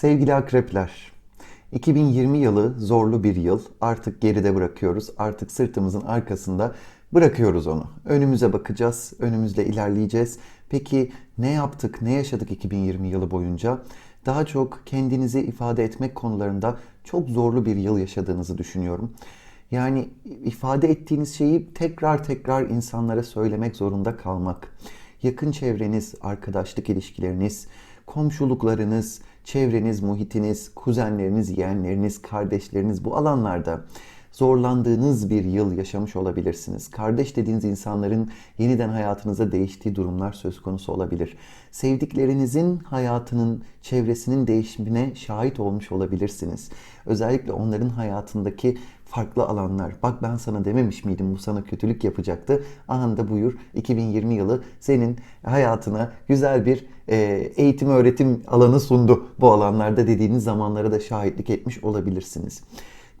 Sevgili akrepler, 2020 yılı zorlu bir yıl. Artık geride bırakıyoruz. Artık sırtımızın arkasında bırakıyoruz onu. Önümüze bakacağız, önümüzle ilerleyeceğiz. Peki ne yaptık, ne yaşadık 2020 yılı boyunca? Daha çok kendinizi ifade etmek konularında çok zorlu bir yıl yaşadığınızı düşünüyorum. Yani ifade ettiğiniz şeyi tekrar tekrar insanlara söylemek zorunda kalmak. Yakın çevreniz, arkadaşlık ilişkileriniz, komşuluklarınız, çevreniz, muhitiniz, kuzenleriniz, yeğenleriniz, kardeşleriniz bu alanlarda zorlandığınız bir yıl yaşamış olabilirsiniz. Kardeş dediğiniz insanların yeniden hayatınıza değiştiği durumlar söz konusu olabilir. Sevdiklerinizin hayatının, çevresinin değişimine şahit olmuş olabilirsiniz. Özellikle onların hayatındaki farklı alanlar. Bak ben sana dememiş miydim bu sana kötülük yapacaktı. Anında buyur 2020 yılı senin hayatına güzel bir e, eğitim öğretim alanı sundu. Bu alanlarda dediğiniz zamanlara da şahitlik etmiş olabilirsiniz.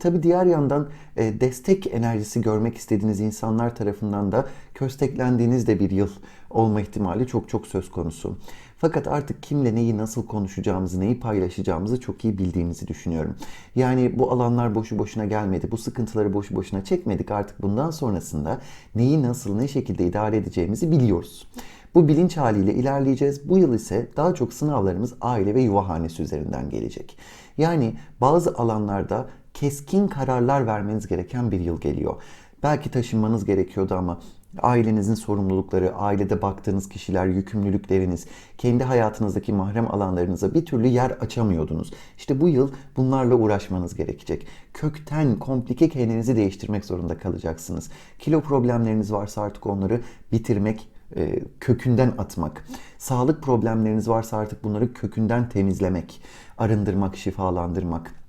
Tabi diğer yandan e, destek enerjisi görmek istediğiniz insanlar tarafından da kösteklendiğiniz de bir yıl olma ihtimali çok çok söz konusu. Fakat artık kimle neyi nasıl konuşacağımızı, neyi paylaşacağımızı çok iyi bildiğimizi düşünüyorum. Yani bu alanlar boşu boşuna gelmedi, bu sıkıntıları boşu boşuna çekmedik. Artık bundan sonrasında neyi nasıl, ne şekilde idare edeceğimizi biliyoruz. Bu bilinç haliyle ilerleyeceğiz. Bu yıl ise daha çok sınavlarımız aile ve yuva hanesi üzerinden gelecek. Yani bazı alanlarda keskin kararlar vermeniz gereken bir yıl geliyor. Belki taşınmanız gerekiyordu ama ailenizin sorumlulukları, ailede baktığınız kişiler, yükümlülükleriniz, kendi hayatınızdaki mahrem alanlarınıza bir türlü yer açamıyordunuz. İşte bu yıl bunlarla uğraşmanız gerekecek. Kökten, komplike kendinizi değiştirmek zorunda kalacaksınız. Kilo problemleriniz varsa artık onları bitirmek, e, kökünden atmak. Sağlık problemleriniz varsa artık bunları kökünden temizlemek, arındırmak, şifalandırmak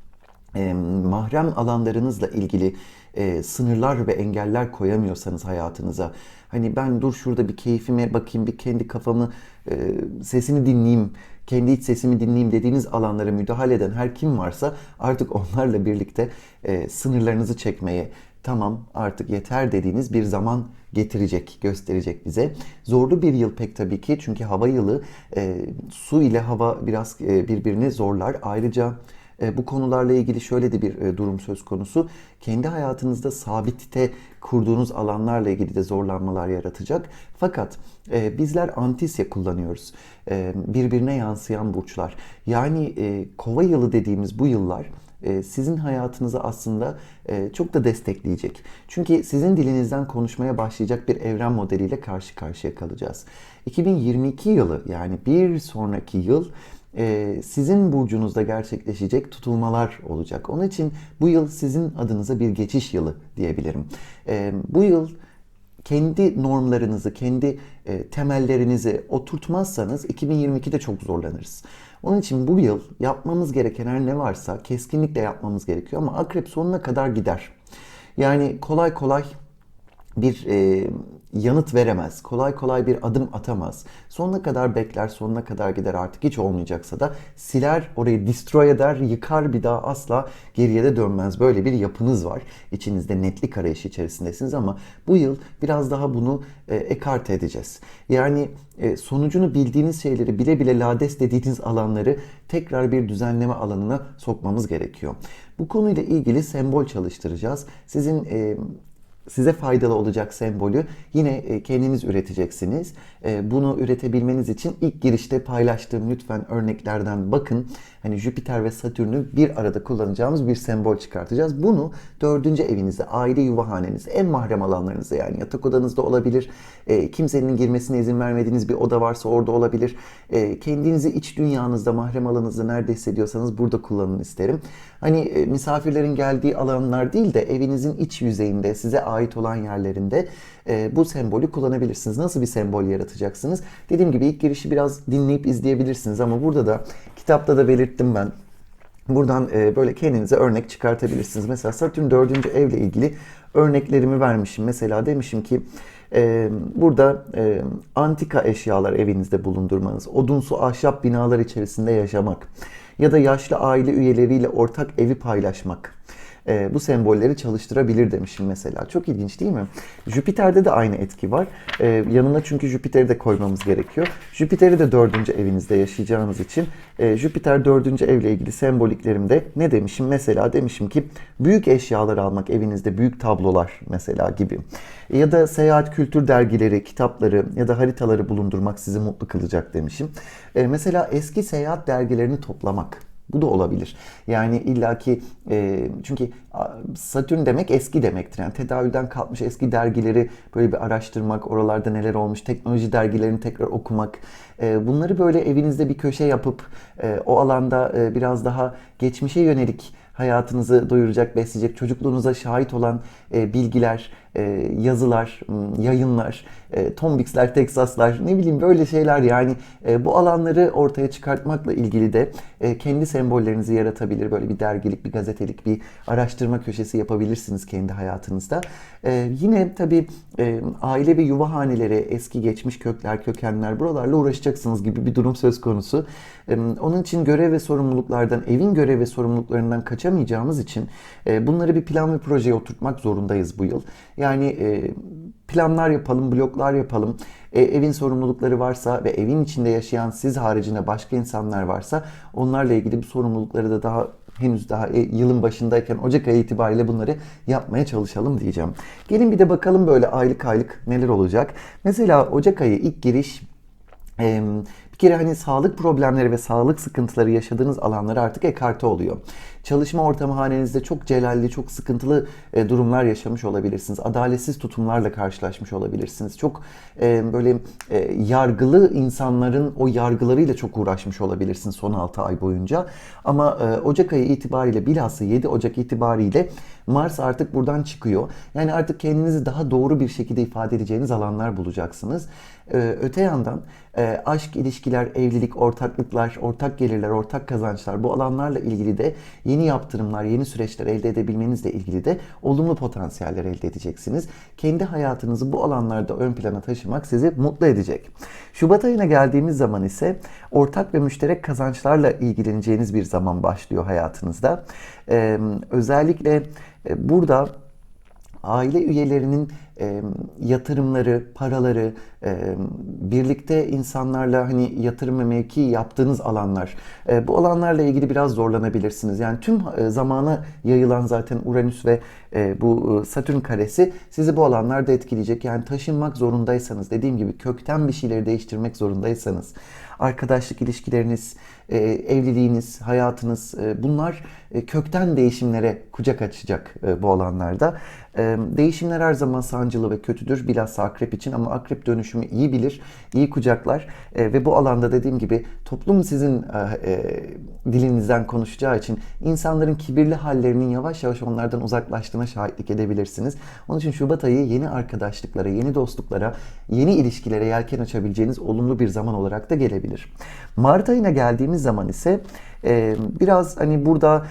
e, mahrem alanlarınızla ilgili e, sınırlar ve engeller koyamıyorsanız hayatınıza hani ben dur şurada bir keyfime bakayım bir kendi kafamı e, sesini dinleyeyim kendi iç sesimi dinleyeyim dediğiniz alanlara müdahale eden her kim varsa artık onlarla birlikte e, sınırlarınızı çekmeye tamam artık yeter dediğiniz bir zaman getirecek, gösterecek bize. Zorlu bir yıl pek tabii ki çünkü hava yılı e, su ile hava biraz e, birbirini zorlar. Ayrıca bu konularla ilgili şöyle de bir e, durum söz konusu. Kendi hayatınızda sabitte kurduğunuz alanlarla ilgili de zorlanmalar yaratacak. Fakat e, bizler antisya kullanıyoruz. birbirine yansıyan burçlar. Yani kova yılı dediğimiz bu yıllar sizin hayatınızı aslında çok da destekleyecek. Çünkü sizin dilinizden konuşmaya başlayacak bir evren modeliyle karşı karşıya kalacağız. 2022 yılı yani bir sonraki yıl e, sizin burcunuzda gerçekleşecek tutulmalar olacak. Onun için bu yıl sizin adınıza bir geçiş yılı diyebilirim. E, bu yıl kendi normlarınızı, kendi e, temellerinizi oturtmazsanız 2022'de çok zorlanırız. Onun için bu yıl yapmamız gereken her ne varsa keskinlikle yapmamız gerekiyor ama akrep sonuna kadar gider. Yani kolay kolay bir e, yanıt veremez. Kolay kolay bir adım atamaz. Sonuna kadar bekler, sonuna kadar gider artık hiç olmayacaksa da siler, orayı destroy eder, yıkar bir daha asla geriye de dönmez. Böyle bir yapınız var. İçinizde netlik arayışı içerisindesiniz ama bu yıl biraz daha bunu e, ekarte edeceğiz. Yani e, sonucunu bildiğiniz şeyleri bile bile lades dediğiniz alanları tekrar bir düzenleme alanına sokmamız gerekiyor. Bu konuyla ilgili sembol çalıştıracağız. Sizin e, size faydalı olacak sembolü yine e, kendiniz üreteceksiniz. E, bunu üretebilmeniz için ilk girişte paylaştığım lütfen örneklerden bakın. Hani Jüpiter ve Satürn'ü bir arada kullanacağımız bir sembol çıkartacağız. Bunu dördüncü evinizde, aile yuva hanenizde, en mahrem alanlarınızda yani yatak odanızda olabilir. E, kimsenin girmesine izin vermediğiniz bir oda varsa orada olabilir. Kendinizi iç dünyanızda, mahrem alanınızda nerede hissediyorsanız burada kullanın isterim. Hani misafirlerin geldiği alanlar değil de evinizin iç yüzeyinde size ait olan yerlerinde e, bu sembolü kullanabilirsiniz. Nasıl bir sembol yaratacaksınız? Dediğim gibi ilk girişi biraz dinleyip izleyebilirsiniz ama burada da kitapta da belirttim ben. Buradan e, böyle kendinize örnek çıkartabilirsiniz. Mesela Satürn 4. evle ilgili örneklerimi vermişim. Mesela demişim ki e, burada e, antika eşyalar evinizde bulundurmanız, odunsu ahşap binalar içerisinde yaşamak ya da yaşlı aile üyeleriyle ortak evi paylaşmak e, bu sembolleri çalıştırabilir demişim mesela. Çok ilginç değil mi? Jüpiter'de de aynı etki var. E, yanına çünkü Jüpiter'i de koymamız gerekiyor. Jüpiter'i de dördüncü evinizde yaşayacağınız için e, Jüpiter dördüncü evle ilgili semboliklerimde ne demişim? Mesela demişim ki büyük eşyalar almak evinizde büyük tablolar mesela gibi. Ya da seyahat kültür dergileri, kitapları ya da haritaları bulundurmak sizi mutlu kılacak demişim. E, mesela eski seyahat dergilerini toplamak. Bu da olabilir. Yani illaki e, çünkü Satürn demek eski demektir. Yani tedavülden kalkmış eski dergileri böyle bir araştırmak, oralarda neler olmuş, teknoloji dergilerini tekrar okumak. E, bunları böyle evinizde bir köşe yapıp e, o alanda e, biraz daha geçmişe yönelik hayatınızı doyuracak, besleyecek, çocukluğunuza şahit olan e, bilgiler, e, yazılar, yayınlar, e, Tombix'ler, Texas'lar ne bileyim böyle şeyler yani e, bu alanları ortaya çıkartmakla ilgili de e, kendi sembollerinizi yaratabilir. Böyle bir dergilik, bir gazetelik, bir araştırma köşesi yapabilirsiniz kendi hayatınızda. E, yine tabii e, aile ve yuva haneleri, eski geçmiş kökler, kökenler buralarla uğraşacaksınız gibi bir durum söz konusu. E, onun için görev ve sorumluluklardan, evin görev ve sorumluluklarından kaçamayacağımız için e, bunları bir plan ve projeye oturtmak zorundayız bu yıl. Yani e, planlar yapalım, bloklar yapalım. E, evin sorumlulukları varsa ve evin içinde yaşayan siz haricinde başka insanlar varsa onlarla ilgili bu sorumlulukları da daha henüz daha e, yılın başındayken Ocak ayı itibariyle bunları yapmaya çalışalım diyeceğim. Gelin bir de bakalım böyle aylık aylık neler olacak. Mesela Ocak ayı ilk giriş bir kere hani sağlık problemleri ve sağlık sıkıntıları yaşadığınız alanlar artık ekarte oluyor. Çalışma ortamı hanenizde çok celalli, çok sıkıntılı e, durumlar yaşamış olabilirsiniz. Adaletsiz tutumlarla karşılaşmış olabilirsiniz. Çok e, böyle e, yargılı insanların o yargılarıyla çok uğraşmış olabilirsiniz son 6 ay boyunca. Ama Ocak ayı itibariyle bilhassa 7 Ocak itibariyle Mars artık buradan çıkıyor. Yani artık kendinizi daha doğru bir şekilde ifade edeceğiniz alanlar bulacaksınız. Ee, öte yandan e, aşk, ilişkiler, evlilik, ortaklıklar, ortak gelirler, ortak kazançlar bu alanlarla ilgili de yeni yaptırımlar, yeni süreçler elde edebilmenizle ilgili de olumlu potansiyeller elde edeceksiniz. Kendi hayatınızı bu alanlarda ön plana taşımak sizi mutlu edecek. Şubat ayına geldiğimiz zaman ise ortak ve müşterek kazançlarla ilgileneceğiniz bir zaman başlıyor hayatınızda. Ee, özellikle e, burada aile üyelerinin e, yatırımları, paraları, e, birlikte insanlarla hani yatırım ve mevki yaptığınız alanlar, e, bu alanlarla ilgili biraz zorlanabilirsiniz. Yani tüm e, zamana yayılan zaten Uranüs ve e, bu Satürn karesi sizi bu alanlarda etkileyecek. Yani taşınmak zorundaysanız, dediğim gibi kökten bir şeyleri değiştirmek zorundaysanız, arkadaşlık ilişkileriniz, e, evliliğiniz, hayatınız e, bunlar e, kökten değişimlere kucak açacak e, bu alanlarda. Değişimler her zaman sancılı ve kötüdür bilhassa akrep için ama akrep dönüşümü iyi bilir, iyi kucaklar ve bu alanda dediğim gibi toplum sizin e, e, dilinizden konuşacağı için insanların kibirli hallerinin yavaş yavaş onlardan uzaklaştığına şahitlik edebilirsiniz. Onun için Şubat ayı yeni arkadaşlıklara, yeni dostluklara, yeni ilişkilere yelken açabileceğiniz olumlu bir zaman olarak da gelebilir. Mart ayına geldiğimiz zaman ise biraz hani burada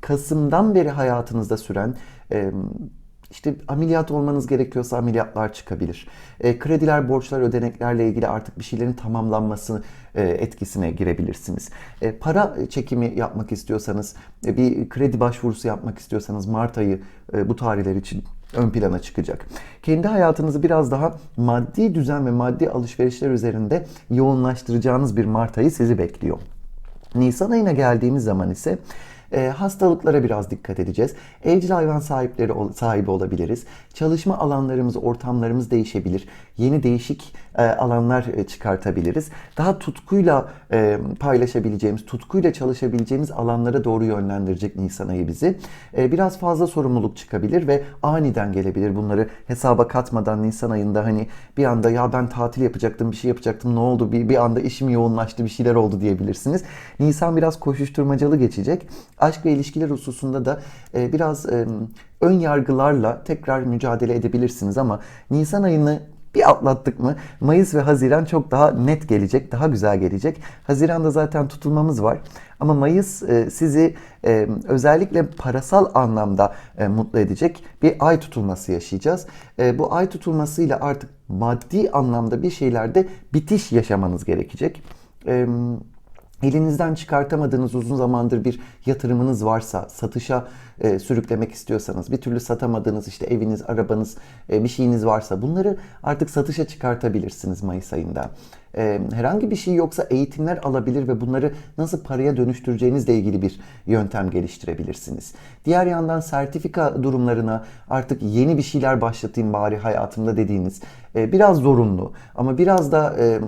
Kasım'dan beri hayatınızda süren e, işte ameliyat olmanız gerekiyorsa ameliyatlar çıkabilir. E, krediler, borçlar, ödeneklerle ilgili artık bir şeylerin tamamlanması e, etkisine girebilirsiniz. E, para çekimi yapmak istiyorsanız, e, bir kredi başvurusu yapmak istiyorsanız Mart ayı e, bu tarihler için ön plana çıkacak. Kendi hayatınızı biraz daha maddi düzen ve maddi alışverişler üzerinde yoğunlaştıracağınız bir Mart ayı sizi bekliyor. Nisan ayına geldiğimiz zaman ise e, hastalıklara biraz dikkat edeceğiz. Evcil hayvan sahipleri sahibi olabiliriz. Çalışma alanlarımız, ortamlarımız değişebilir. Yeni değişik e, alanlar e, çıkartabiliriz. Daha tutkuyla e, paylaşabileceğimiz, tutkuyla çalışabileceğimiz alanlara doğru yönlendirecek Nisan ayı bizi. Biraz fazla sorumluluk çıkabilir ve aniden gelebilir. Bunları hesaba katmadan Nisan ayında hani bir anda ya ben tatil yapacaktım, bir şey yapacaktım, ne oldu? Bir, bir anda işim yoğunlaştı, bir şeyler oldu diyebilirsiniz. Nisan biraz koşuşturmacalı geçecek aşk ve ilişkiler hususunda da biraz ön yargılarla tekrar mücadele edebilirsiniz ama Nisan ayını bir atlattık mı Mayıs ve Haziran çok daha net gelecek, daha güzel gelecek. Haziran'da zaten tutulmamız var. Ama Mayıs e, sizi e, özellikle parasal anlamda e, mutlu edecek bir ay tutulması yaşayacağız. Bu ay tutulmasıyla artık maddi anlamda bir şeylerde bitiş yaşamanız gerekecek. E, Elinizden çıkartamadığınız uzun zamandır bir yatırımınız varsa, satışa e, sürüklemek istiyorsanız, bir türlü satamadığınız işte eviniz, arabanız, e, bir şeyiniz varsa bunları artık satışa çıkartabilirsiniz Mayıs ayında. E, herhangi bir şey yoksa eğitimler alabilir ve bunları nasıl paraya dönüştüreceğinizle ilgili bir yöntem geliştirebilirsiniz. Diğer yandan sertifika durumlarına artık yeni bir şeyler başlatayım bari hayatımda dediğiniz e, biraz zorunlu ama biraz da e,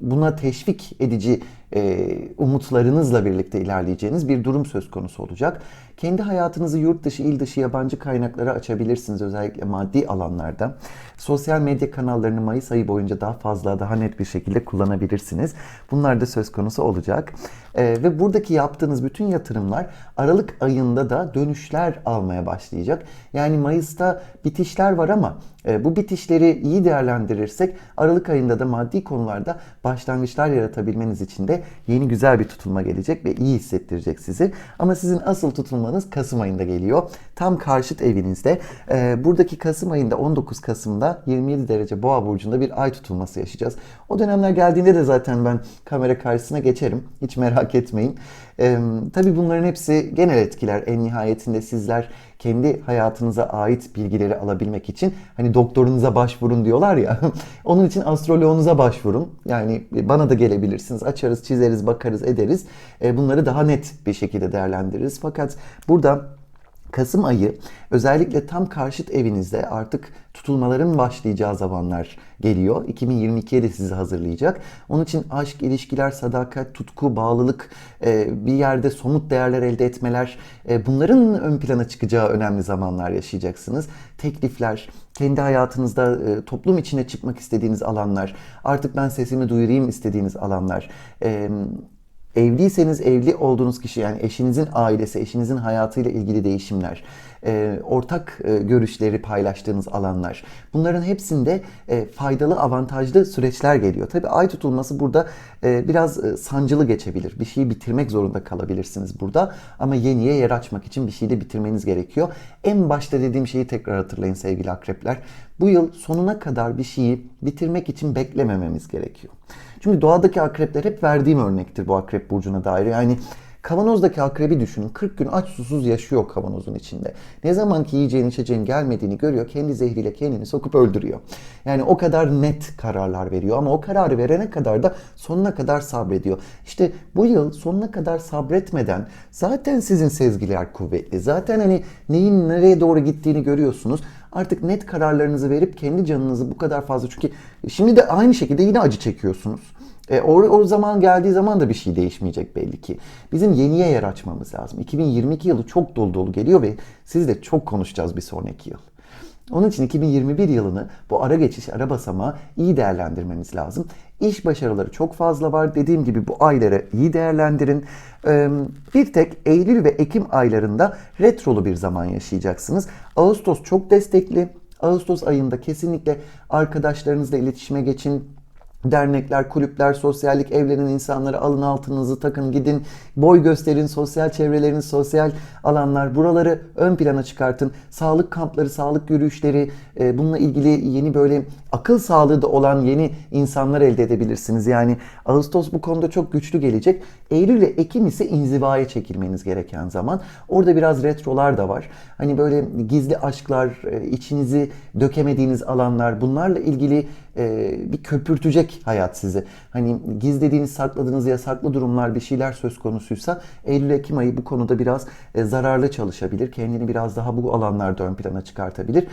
buna teşvik edici e, umutlarınızla birlikte ilerleyeceğiniz bir durum söz konusu olacak. Kendi hayatınızı yurt dışı, il dışı yabancı kaynaklara açabilirsiniz özellikle maddi alanlarda. Sosyal medya kanallarını Mayıs ayı boyunca daha fazla, daha net bir şekilde kullanabilirsiniz. Bunlar da söz konusu olacak. E, ve buradaki yaptığınız bütün yatırımlar Aralık ayında da dönüşler almaya başlayacak. Yani Mayıs'ta bitişler var ama e, bu bitişleri iyi değerlendirirsek Aralık ayında da maddi konularda başlangıçlar yaratabilmeniz için de yeni güzel bir tutulma gelecek ve iyi hissettirecek sizi. Ama sizin asıl tutulmanız Kasım ayında geliyor. Tam karşıt evinizde. E, buradaki Kasım ayında 19 Kasım'da 27 derece Boğa burcunda bir ay tutulması yaşayacağız. O dönemler geldiğinde de zaten ben kamera karşısına geçerim. Hiç merak etmeyin. Ee, tabii bunların hepsi genel etkiler. En nihayetinde sizler kendi hayatınıza ait bilgileri alabilmek için hani doktorunuza başvurun diyorlar ya. onun için astroloğunuza başvurun. Yani bana da gelebilirsiniz. Açarız, çizeriz, bakarız, ederiz. Ee, bunları daha net bir şekilde değerlendiririz. Fakat burada Kasım ayı özellikle tam karşıt evinizde artık tutulmaların başlayacağı zamanlar geliyor. 2022'ye de sizi hazırlayacak. Onun için aşk, ilişkiler, sadakat, tutku, bağlılık, e, bir yerde somut değerler elde etmeler e, bunların ön plana çıkacağı önemli zamanlar yaşayacaksınız. Teklifler, kendi hayatınızda e, toplum içine çıkmak istediğiniz alanlar, artık ben sesimi duyurayım istediğiniz alanlar, Evliyseniz evli olduğunuz kişi yani eşinizin ailesi, eşinizin hayatıyla ilgili değişimler, e, ortak e, görüşleri paylaştığınız alanlar. Bunların hepsinde e, faydalı, avantajlı süreçler geliyor. Tabii ay tutulması burada biraz sancılı geçebilir. Bir şeyi bitirmek zorunda kalabilirsiniz burada. Ama yeniye yer açmak için bir şeyi de bitirmeniz gerekiyor. En başta dediğim şeyi tekrar hatırlayın sevgili akrepler. Bu yıl sonuna kadar bir şeyi bitirmek için beklemememiz gerekiyor. Çünkü doğadaki akrepler hep verdiğim örnektir bu akrep burcuna dair. Yani Kavanozdaki akrebi düşünün. 40 gün aç susuz yaşıyor kavanozun içinde. Ne zaman ki yiyeceğin içeceğin gelmediğini görüyor. Kendi zehriyle kendini sokup öldürüyor. Yani o kadar net kararlar veriyor. Ama o kararı verene kadar da sonuna kadar sabrediyor. İşte bu yıl sonuna kadar sabretmeden zaten sizin sezgiler kuvvetli. Zaten hani neyin nereye doğru gittiğini görüyorsunuz artık net kararlarınızı verip kendi canınızı bu kadar fazla çünkü şimdi de aynı şekilde yine acı çekiyorsunuz. E, o, o zaman geldiği zaman da bir şey değişmeyecek belli ki. Bizim yeniye yer açmamız lazım. 2022 yılı çok dolu dolu geliyor ve sizle çok konuşacağız bir sonraki yıl. Onun için 2021 yılını bu ara geçiş, ara basamağı iyi değerlendirmemiz lazım. İş başarıları çok fazla var. Dediğim gibi bu ayları iyi değerlendirin. Bir tek Eylül ve Ekim aylarında retrolu bir zaman yaşayacaksınız. Ağustos çok destekli. Ağustos ayında kesinlikle arkadaşlarınızla iletişime geçin, dernekler, kulüpler, sosyallik, evlenen insanları alın altınızı takın gidin. Boy gösterin, sosyal çevreleriniz, sosyal alanlar buraları ön plana çıkartın. Sağlık kampları, sağlık yürüyüşleri, e, bununla ilgili yeni böyle akıl sağlığı da olan yeni insanlar elde edebilirsiniz. Yani Ağustos bu konuda çok güçlü gelecek. Eylül ile Ekim ise inzivaya çekilmeniz gereken zaman. Orada biraz retrolar da var. Hani böyle gizli aşklar, e, içinizi dökemediğiniz alanlar bunlarla ilgili e, bir köpürtecek hayat sizi. Hani gizlediğiniz, sakladığınız yasaklı durumlar bir şeyler söz konusuysa Eylül-Ekim ayı bu konuda biraz e, zararlı çalışabilir. Kendini biraz daha bu alanlarda ön plana çıkartabilir.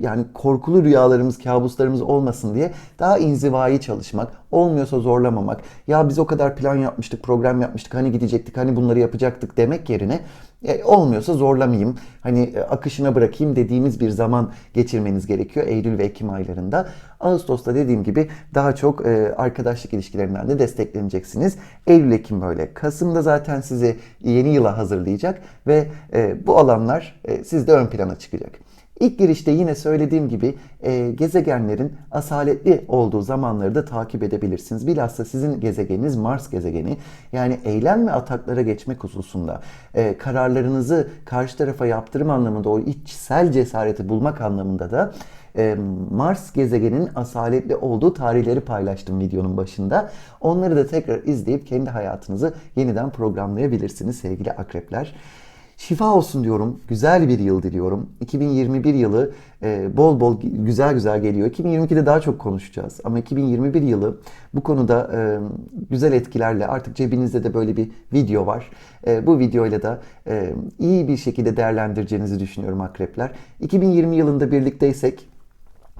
Yani korkulu rüyalarımız, kabuslarımız olmasın diye daha inzivai çalışmak, olmuyorsa zorlamamak. Ya biz o kadar plan yapmıştık, program yapmıştık, hani gidecektik, hani bunları yapacaktık demek yerine e, olmuyorsa zorlamayayım. Hani e, akışına bırakayım dediğimiz bir zaman geçirmeniz gerekiyor Eylül ve Ekim aylarında. Ağustos'ta dediğim gibi daha çok e, arkadaşlık ilişkilerinden de destekleneceksiniz. Eylül-Ekim böyle. Kasım'da zaten sizi yeni yıla hazırlayacak ve e, bu alanlar e, sizde ön plana çıkacak. İlk girişte yine söylediğim gibi e, gezegenlerin asaletli olduğu zamanları da takip edebilirsiniz. Bilhassa sizin gezegeniniz Mars gezegeni. Yani eylem ve ataklara geçmek hususunda e, kararlarınızı karşı tarafa yaptırım anlamında o içsel cesareti bulmak anlamında da e, Mars gezegeninin asaletli olduğu tarihleri paylaştım videonun başında. Onları da tekrar izleyip kendi hayatınızı yeniden programlayabilirsiniz sevgili akrepler. Şifa olsun diyorum. Güzel bir yıl diliyorum. 2021 yılı e, bol bol güzel güzel geliyor. 2022'de daha çok konuşacağız. Ama 2021 yılı bu konuda e, güzel etkilerle artık cebinizde de böyle bir video var. E, bu videoyla da e, iyi bir şekilde değerlendireceğinizi düşünüyorum akrepler. 2020 yılında birlikteysek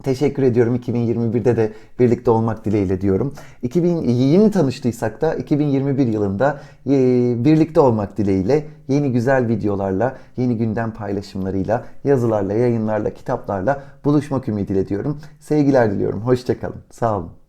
Teşekkür ediyorum 2021'de de birlikte olmak dileğiyle diyorum. 2000 yeni tanıştıysak da 2021 yılında e, birlikte olmak dileğiyle yeni güzel videolarla, yeni gündem paylaşımlarıyla, yazılarla, yayınlarla, kitaplarla buluşmak ümidiyle diyorum. Sevgiler diliyorum. Hoşçakalın. Sağ olun.